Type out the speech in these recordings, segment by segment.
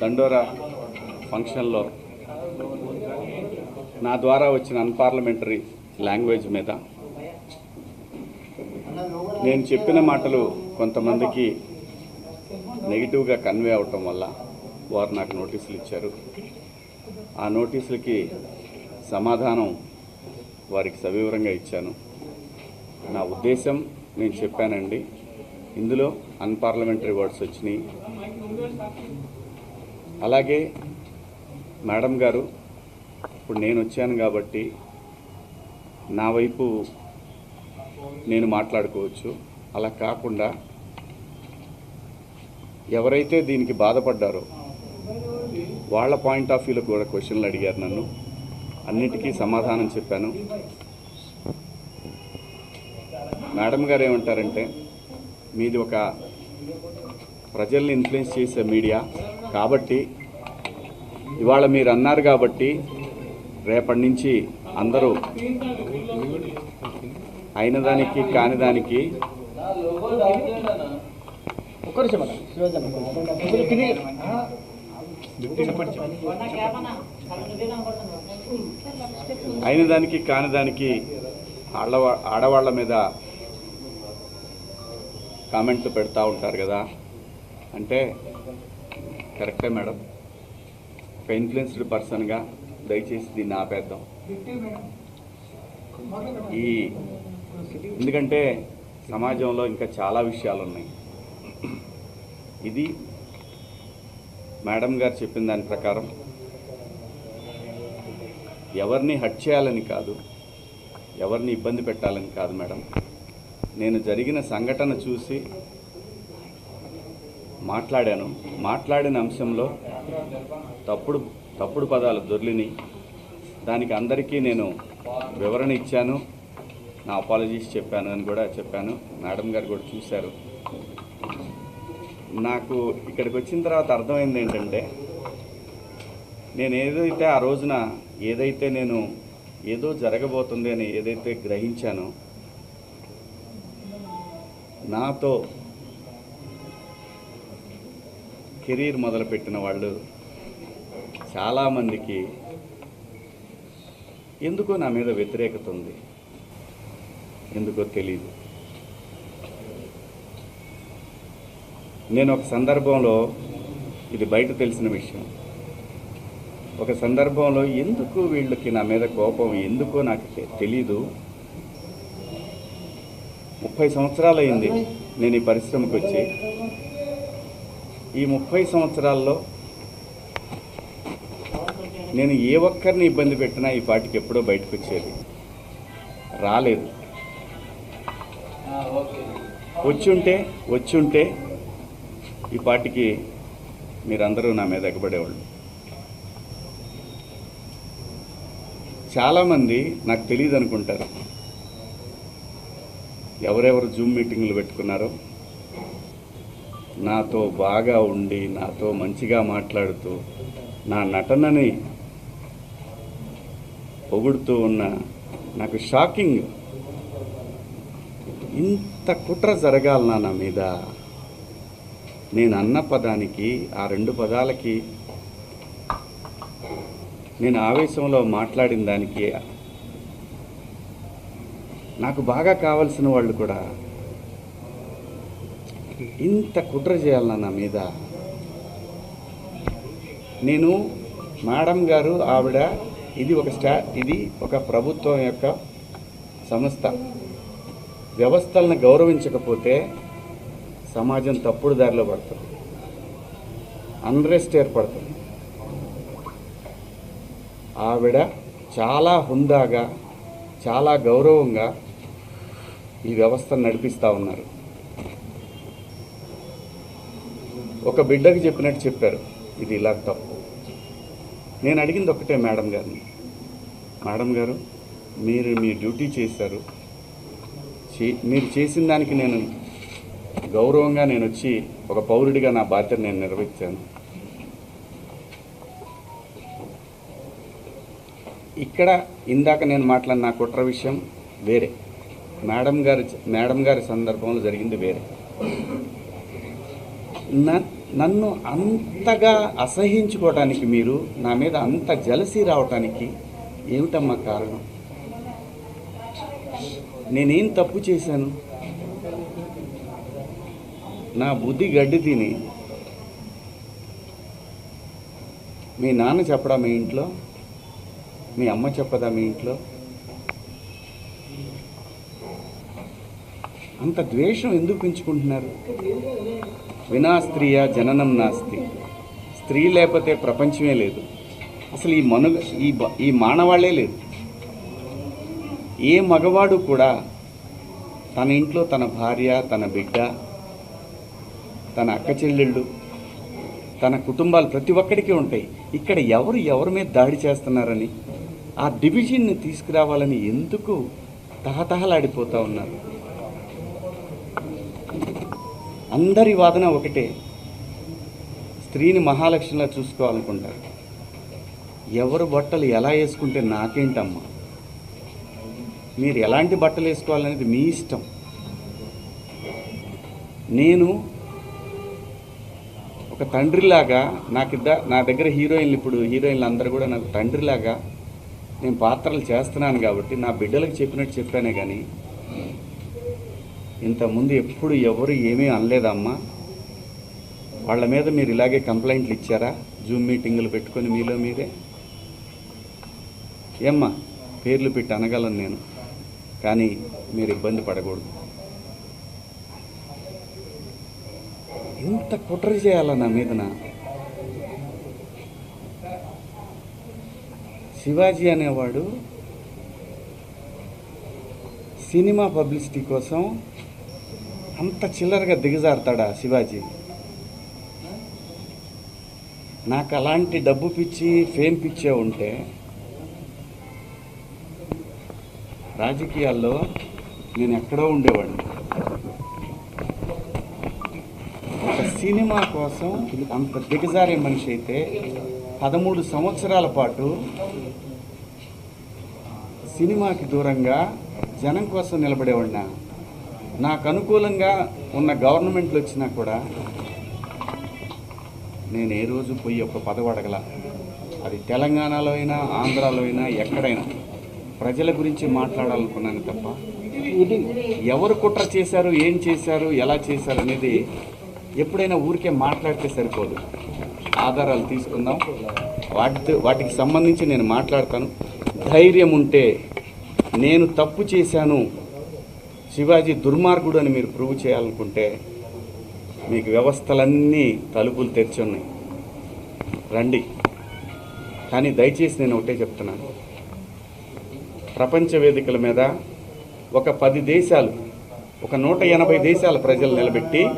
దండోరా ఫంక్షన్లో నా ద్వారా వచ్చిన అన్పార్లమెంటరీ లాంగ్వేజ్ మీద నేను చెప్పిన మాటలు కొంతమందికి నెగిటివ్గా కన్వే అవటం వల్ల వారు నాకు నోటీసులు ఇచ్చారు. ఆ నోటీసులకి సమాధానం వారికి సవివరంగా ఇచ్చాను. నా ఉద్దేశం నేను చెప్పానండి. ఇందులో అన్పార్లమెంటరీ వర్డ్స్ వచ్చినాయి. అలాగే మేడం గారు ఇప్పుడు నేను వచ్చాను కాబట్టి నా వైపు నేను మాట్లాడుకోవచ్చు. అలా కాకుండా ఎవరైతే దీనికి బాధపడ్డారో వాళ్ళ పాయింట్ ఆఫ్ వ్యూలో కూడా క్వశ్చన్లు అడిగారు నన్ను. అన్నిటికీ సమాధానం చెప్పాను. మేడం గారు ఏమంటారంటే మీది ఒక ప్రజల్ని ఇన్ఫ్లుయెన్స్ చేసే మీడియా కాబట్టి ఇవాళ మీరు అన్నారు కాబట్టి రేపటి నుంచి అందరూ అయిన దానికి కాని దానికి అయిన దానికి కాని దానికి ఆడవా ఆడవాళ్ళ మీద కామెంట్లు పెడతా ఉంటారు కదా. అంటే కరెక్టే మేడం. ఒక ఇన్ఫ్లుయెన్స్డ్ పర్సన్గా దయచేసి దీన్ని ఆపేద్దాం. ఈ ఎందుకంటే సమాజంలో ఇంకా చాలా విషయాలు ఉన్నాయి ఇది మేడం గారు చెప్పిన దాని ప్రకారం ఎవరిని హట్ చేయాలని కాదు ఎవరిని ఇబ్బంది పెట్టాలని కాదు మేడం. నేను జరిగిన సంఘటన చూసి మాట్లాడాను. మాట్లాడిన అంశంలో తప్పుడు తప్పుడు పదాలు దొర్లిని. దానికి అందరికీ నేను వివరణ ఇచ్చాను. నా అపాలజీస్ చెప్పాను అని కూడా చెప్పాను. మేడం గారు కూడా చూశారు. నాకు ఇక్కడికి వచ్చిన తర్వాత అర్థమైంది ఏంటంటే నేను ఏదైతే ఆ రోజున ఏదైతే నేను ఏదో జరగబోతుంది అని ఏదైతే గ్రహించానో నాతో కెరీర్ మొదలుపెట్టిన వాళ్ళు చాలామందికి ఎందుకో నా మీద వ్యతిరేకత ఉంది. ఎందుకో తెలియదు నేను ఒక సందర్భంలో ఇది బయట తెలిసిన విషయం. ఒక సందర్భంలో ఎందుకు వీళ్ళకి నా మీద కోపం ఎందుకో నాకు తెలీదు. ముప్పై సంవత్సరాలు అయింది నేను ఈ పరిశ్రమకు వచ్చి. ఈ ముప్పై సంవత్సరాల్లో నేను ఏ ఒక్కరిని ఇబ్బంది పెట్టినా ఈ పాటికి ఎప్పుడో బయటకు వచ్చేది. రాలేదు. వచ్చుంటే వచ్చుంటే ఈ పాటికి మీరందరూ నా మీద ఎగబడేవాళ్ళు. చాలామంది నాకు తెలియదు అనుకుంటారు ఎవరెవరు జూమ్ మీటింగ్లు పెట్టుకున్నారో నాతో బాగా ఉండి నాతో మంచిగా మాట్లాడుతూ నా నటనని పొగుడుతూ ఉన్న నాకు షాకింగ్ ఇంత కుట్ర జరగాలనా నా మీద. నేను అన్న పదానికి ఆ రెండు పదాలకి నేను ఆవేశంలో మాట్లాడిన దానికి నాకు బాగా కావలసిన వాళ్ళు కూడా ఇంత కుట్ర చేయాలన్నా నా మీద. నేను మేడం గారు ఆవిడ ఇది ఒక స్టా ఇది ఒక ప్రభుత్వం యొక్క సంస్థ. వ్యవస్థలను గౌరవించకపోతే సమాజం తప్పుడు దారిలో పడుతుంది. అన్రెస్ట్ ఏర్పడుతుంది. ఆవిడ చాలా హుందాగా చాలా గౌరవంగా ఈ వ్యవస్థను నడిపిస్తూ ఉన్నారు. ఒక బిడ్డకి చెప్పినట్టు చెప్పారు ఇది ఇలా తప్పు. నేను అడిగింది ఒకటే మేడం గారిని. మేడం గారు మీరు మీ డ్యూటీ చేశారు. చే- మీరు చేసిన దానికి నేను గౌరవంగా నేను వచ్చి ఒక పౌరుడిగా నా బాధ్యత నేను నిర్వహించాను ఇక్కడ ఇందాక నేను మాట్లాడిన నా కుట్ర విషయం వేరే. మేడం గారి మేడం గారి సందర్భంలో జరిగింది వేరే. నన్ను అంతగా అసహించుకోవటానికి మీరు నా మీద అంత జలసి రావటానికి ఏమిటమ్మా కారణం? నేనేం తప్పు చేశాను? నా బుద్ధి గడ్డి తిని మీ నాన్న చెప్పడా మీ ఇంట్లో? మీ అమ్మ చెప్పదా మీ ఇంట్లో? అంత ద్వేషం ఎందుకు పెంచుకుంటున్నారు? వినా స్త్రీయ జననం నాస్తి. స్త్రీ లేకపోతే ప్రపంచమే లేదు. అసలు ఈ మనుగ ఈ ఈ మానవాళ్ళే లేదు. ఏ మగవాడు కూడా తన ఇంట్లో తన భార్య తన బిడ్డ తన అక్క చెల్లెళ్ళు తన కుటుంబాలు ప్రతి ఒక్కడికి ఉంటాయి. ఇక్కడ ఎవరు ఎవరి మీద దాడి చేస్తున్నారని ఆ డివిజన్ని తీసుకురావాలని ఎందుకు తహతహలాడిపోతూ ఉన్నారు? అందరి వాదన ఒకటే. స్త్రీని మహాలక్ష్మిలా చూసుకోవాలనుకుంటారు. ఎవరు బట్టలు ఎలా వేసుకుంటే నాకేంటమ్మా? మీరు ఎలాంటి బట్టలు వేసుకోవాలనేది మీ ఇష్టం. నేను ఒక తండ్రిలాగా నాకు ఇద్ద నా దగ్గర హీరోయిన్లు ఇప్పుడు హీరోయిన్లు అందరూ కూడా నాకు తండ్రిలాగా నేను పాత్రలు చేస్తున్నాను కాబట్టి నా బిడ్డలకు చెప్పినట్టు చెప్పానే కానీ ఇంతకుముందు ఎప్పుడు ఎవరు ఏమీ అనలేదమ్మా. వాళ్ళ మీద మీరు ఇలాగే కంప్లైంట్లు ఇచ్చారా? జూమ్ మీటింగులు పెట్టుకొని మీలో మీరే. ఏమ్మా పేర్లు పెట్టి అనగలను నేను. కానీ మీరు ఇబ్బంది పడకూడదు. ఇంత కుట్ర చేయాలా నా మీదన శివాజీ అనేవాడు సినిమా పబ్లిసిటీ కోసం అంత చిల్లరగా దిగజారుతాడా శివాజీ? నాకు అలాంటి డబ్బు పిచ్చి ఫేమ్ పిచ్చే ఉంటే రాజకీయాల్లో నేను ఎక్కడో ఉండేవాడిని. ఒక సినిమా కోసం అంత దిగజారే మనిషి అయితే పదమూడు సంవత్సరాల పాటు సినిమాకి దూరంగా జనం కోసం నిలబడేవాడినా. నాకు అనుకూలంగా ఉన్న గవర్నమెంట్లు వచ్చినా కూడా నేను ఏ రోజు పోయి ఒక పదవి అడగల. అది తెలంగాణలో అయినా ఆంధ్రాలో అయినా ఎక్కడైనా. ప్రజల గురించి మాట్లాడాలనుకున్నాను తప్ప ఇది ఎవరు కుట్ర చేశారు ఏం చేశారు ఎలా చేశారు అనేది ఎప్పుడైనా ఊరికే మాట్లాడితే సరిపోదు. ఆధారాలు తీసుకుందాం. వాటితో వాటికి సంబంధించి నేను మాట్లాడతాను. ధైర్యం ఉంటే నేను తప్పు చేశాను శివాజీ దుర్మార్గుడు అని మీరు ప్రూవ్ చేయాలనుకుంటే మీకు వ్యవస్థలన్నీ తలుపులు తెరిచి ఉన్నాయి రండి. కానీ దయచేసి నేను ఒకటే చెప్తున్నాను. ప్రపంచ వేదికల మీద ఒక పది దేశాలు ఒక నూట ఎనభై దేశాల ప్రజలు నిలబెట్టి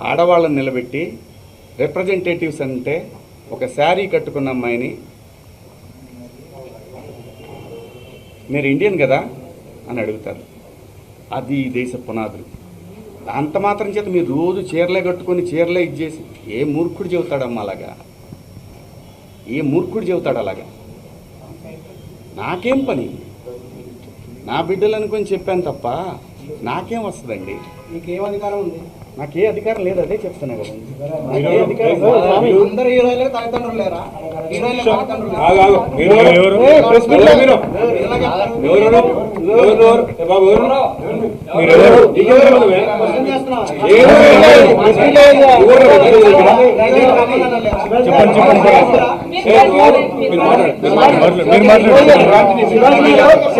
ఆడవాళ్ళని నిలబెట్టి రిప్రజెంటేటివ్స్ అంటే ఒక శారీ కట్టుకున్న అమ్మాయిని. మీరు ఇండియన్ కదా? అని అడుగుతారు. అది ఈ దేశ పునాదులు. అంత మాత్రం చేత మీరు రోజు చీరలే కట్టుకొని చీరలే ఇచ్చేసి ఏ మూర్ఖుడు చెబుతాడమ్మా అలాగా? ఏ మూర్ఖుడు చెబుతాడు అలాగా? నాకేం పని? నా బిడ్డలు అనుకొని చెప్పాను తప్ప నాకేం వస్తుందండి? నీకేం అధికారం ఉంది? నాకే అధికారం లేదు అదే చెప్తున్నా కదా అందరు తల్లిదండ్రులు లేరా.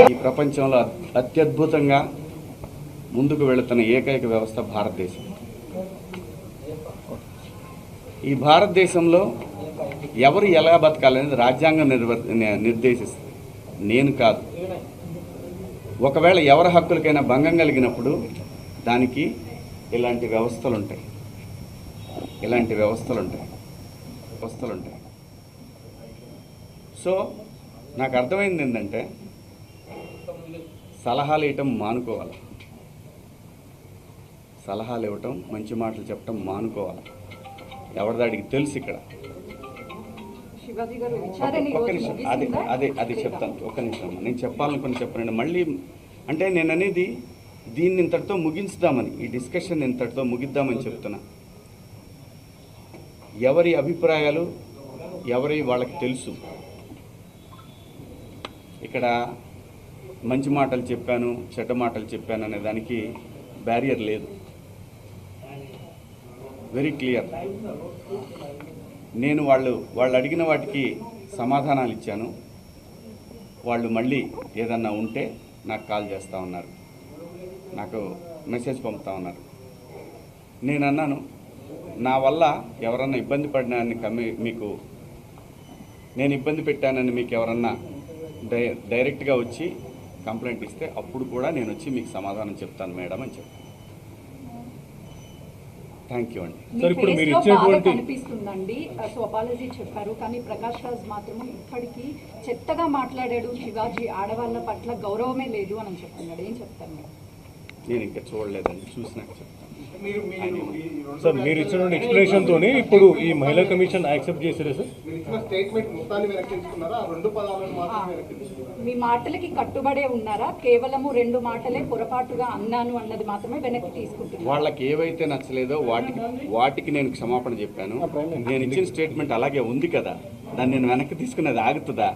ఈ ప్రపంచంలో అత్యద్భుతంగా ముందుకు వెళుతున్న ఏకైక వ్యవస్థ భారతదేశం. ఈ భారతదేశంలో ఎవరు ఎలా బతకాలనేది రాజ్యాంగం నిర్వ నిర్దేశిస్తుంది. నేను కాదు. ఒకవేళ ఎవరి హక్కులకైనా భంగం కలిగినప్పుడు దానికి ఇలాంటి వ్యవస్థలు ఉంటాయి ఇలాంటి వ్యవస్థలు ఉంటాయి వ్యవస్థలు ఉంటాయి సో నాకు అర్థమైంది ఏంటంటే సలహాలు ఇవ్వటం మానుకోవాలి. సలహాలు ఇవ్వటం మంచి మాటలు చెప్పటం మానుకోవాలి. ఎవరిదాడికి తెలుసు ఇక్కడ? ఒక్క నిమిషం. అదే? అదే అది చెప్తాను. ఒక్క నిమిషం. నేను చెప్పాలనుకుని చెప్పనండి. మళ్ళీ అంటే నేను అనేది దీన్ని ఇంతటితో ముగించుదామని ఈ డిస్కషన్ ఇంతటితో ముగిద్దామని చెప్తున్నా. ఎవరి అభిప్రాయాలు ఎవరి వాళ్ళకి తెలుసు? ఇక్కడ మంచి మాటలు చెప్పాను చెడ్డ మాటలు చెప్పాను అనే దానికి బ్యారియర్ లేదు. Very clear. నేను వాళ్ళు వాళ్ళు అడిగిన వాటికి సమాధానాలు ఇచ్చాను. వాళ్ళు మళ్ళీ ఏదన్నా ఉంటే నాకు కాల్ చేస్తూ ఉన్నారు. నాకు మెసేజ్ పంపుతా ఉన్నారు. నేను అన్నాను నా వల్ల ఎవరన్నా ఇబ్బంది పడినాన్ని కమ్మి మీకు నేను ఇబ్బంది పెట్టానని మీకు ఎవరన్నా డై డైరెక్ట్గా వచ్చి కంప్లైంట్ ఇస్తే అప్పుడు కూడా నేను వచ్చి మీకు సమాధానం చెప్తాను మేడం అని చెప్పాను. థ్యాంక్ యూ అండి సార్, ఇప్పుడు మీరు ఇచ్చినటువంటి- కనిపిస్తుందండి. సో అపాలజీ చెప్పారు కానీ ప్రకాష్ రాజ్ మాత్రం ఇప్పటికీ చెత్తగా మాట్లాడాడు శివాజీ. ఆడవాళ్ళ పట్ల గౌరవమే లేదు అని చెప్తున్నాడు ఏం చెప్తారు మీరు? నేను ఇంకా చూడలేదండి చూసినాక చెప్తాను సార్ మీరు ఇచ్చిన ఎక్స్ప్లెనేషన్ తోని ఇప్పుడు ఈ మహిళా కమిషన్ యాక్సెప్ట్ చేశారా సార్ మీరు ఇచ్చిన స్టేట్మెంట్ మొత్తాన్ని వెనక్కి తీసుకున్నారా ఆ రెండు పదాలను మాత్రం వెనక్కి తీసుకున్నారా మీ మాటలకి కట్టుబడే ఉన్నారా? కేవలము రెండు మాటలే పొరపాటుగా అన్నాను అన్నది మాత్రమే వెనక్కి తీసుకుంటున్నారు వాళ్ళకి ఏవైతే నచ్చలేదో వాటికి వాటికి నేను క్షమాపణ చెప్పాను. నేను ఇచ్చిన స్టేట్మెంట్ అలాగే ఉంది కదా. దాన్ని నేను వెనక్కి తీసుకునేది ఆగుతుందా?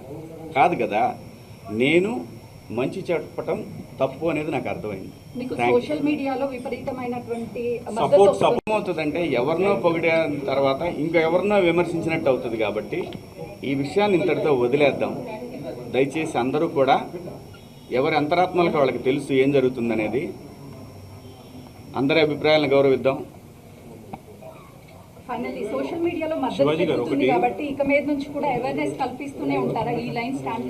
కాదు కదా. నేను మంచి చెప్పటం తప్పు అనేది నాకు అర్థమైంది. సోషల్ మీడియాలో విపరీతమైనటువంటి సపోర్ట్. సపోర్ట్ ఎవరినో పొగిడిన తర్వాత ఇంకా ఎవరినో విమర్శించినట్టు అవుతుంది కాబట్టి ఈ విషయాన్ని ఇంతటితో వదిలేద్దాం దయచేసి అందరూ కూడా ఎవరి అంతరాత్మలకు వాళ్ళకి తెలుసు ఏం జరుగుతుందనేది అందరి అభిప్రాయాలను గౌరవిద్దాం ఫైనల్లీ సోషల్ మీడియాలో మద్దతు పెరుగుతుంది ఒకటి- కాబట్టి ఇక మీద నుంచి కూడా అవేర్నెస్ కల్పిస్తూనే ఉంటారా ఈ లైన్ స్టాండ్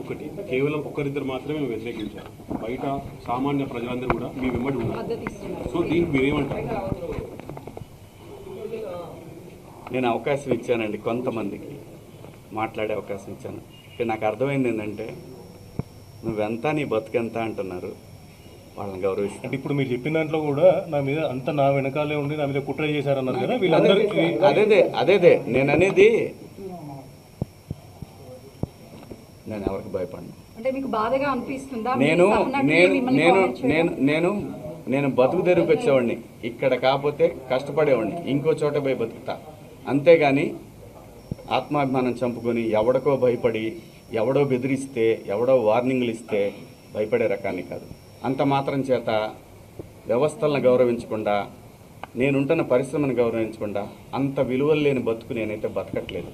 ఒకటి. కేవలం ఒక్కరిద్దరు మాత్రమే మేము వ్యతిరేకించారు బయట సామాన్య ప్రజలందరూ కూడా మీ వెంబడి ఉన్నారు. సో దీనికి మీరేమంటారు? నేను అవకాశం ఇచ్చానండి కొంతమందికి మాట్లాడే అవకాశం ఇచ్చాను. ఇక నాకు అర్థమైంది ఏంటంటే నువ్వెంత నీ బతుకెంత అంటున్నారు. వాళ్ళని గౌరవిస్తాను అంటే ఇప్పుడు మీరు చెప్పిన దాంట్లో కూడా నా మీద అంత నా వెనకాలే ఉండి నా మీద కుట్ర చేశారన్నారు కదా వీళ్ళందరికీ అదేదే అదేదే నేను అనేది నేను ఎవరికి భయపడను. అంటే మీకు బాధగా అనిపిస్తుందా? నేను నేను నేను? నేను నేను నేను బతుకు తెరువుకి వచ్చేవాడిని. ఇక్కడ కాకపోతే కష్టపడేవాడిని. ఇంకో చోట పోయి బతుకుతా. అంతేగాని ఆత్మాభిమానం చంపుకొని ఎవడికో భయపడి ఎవడో బెదిరిస్తే ఎవడో వార్నింగ్లు ఇస్తే భయపడే రకాన్ని కాదు. అంత మాత్రం చేత వ్యవస్థలను గౌరవించకుండా నేనుంటున్న పరిశ్రమను గౌరవించకుండా అంత విలువలు లేని బతుకు నేనైతే బతకట్లేదు.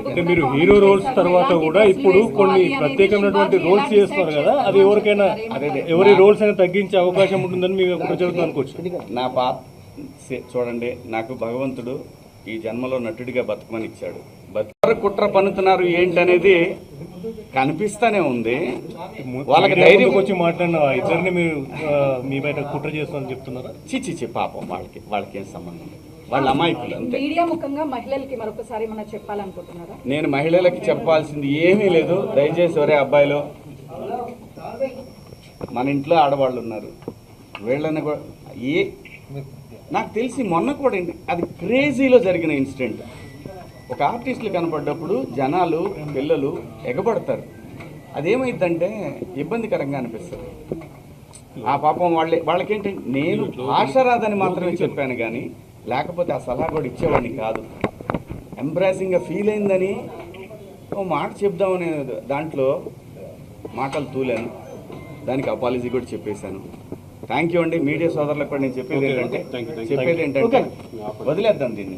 అంటే మీరు హీరో రోల్స్. తర్వాత కూడా ఇప్పుడు కొన్ని ప్రత్యేకమైనటువంటి రోల్స్ చేస్తున్నారు decide కదా అది చేస్తారో ఎవరికైనా ఎవరి రోల్స్ అయినా తగ్గించే అవకాశం ఉంటుందని మీకు ప్రచారం అనుకోవచ్చు. నా పాత సే- చూడండి నాకు భగవంతుడు ఈ జన్మలో నటుడిగా బతుకమని ఇచ్చాడు. బతుకు కుట్ర పన్నుతున్నారు ఏంటనేది కనిపిస్తానే ఉంది. వాళ్ళకి ధైర్యం వచ్చి మాట్లాడిన ఇద్దరిని మీరు మీ బయట కుట్ర చేస్తారని చెప్తున్నారా? చిచ్చి చి పాపం వాళ్ళకి వాళ్ళకి ఏం సంబంధం లేదు. వాళ్ళ అమాయకులు అంతే. మీడియా ముఖంగా మహిళలకి మరొకసారి మనం చెప్పాలనుకుంటున్నారా? నేను మహిళలకి చెప్పాల్సింది ఏమీ లేదు. దయచేసి ఒరే అబ్బాయిలు మన ఇంట్లో ఆడవాళ్ళు ఉన్నారు. వీళ్ళని కూడా ఏ నాకు తెలిసి మొన్న కూడా ఏంటి అది క్రేజీలో జరిగిన ఇన్సిడెంట్. ఒక ఆర్టిస్టులు కనపడ్డప్పుడు జనాలు పిల్లలు ఎగబడతారు. అదేమైందంటే ఇబ్బందికరంగా అనిపిస్తుంది. ఆ పాపం వాళ్ళే వాళ్ళకేంటి నేను భాష రాదని మాత్రమే చెప్పాను కానీ లేకపోతే ఆ సలహా కూడా ఇచ్చేవాడిని కాదు. ఎంబ్రాసింగ్గా ఫీల్ అయిందని ఓ మాట చెప్దామనే దాంట్లో మాటలు తూలాను. దానికి అపాలజీ కూడా చెప్పేశాను. థ్యాంక్ యూ అండి. మీడియా సోదరులకు కూడా నేను చెప్పేది ఏంటంటే. చెప్పేది ఏంటంటే వదిలేద్దాం దీన్ని.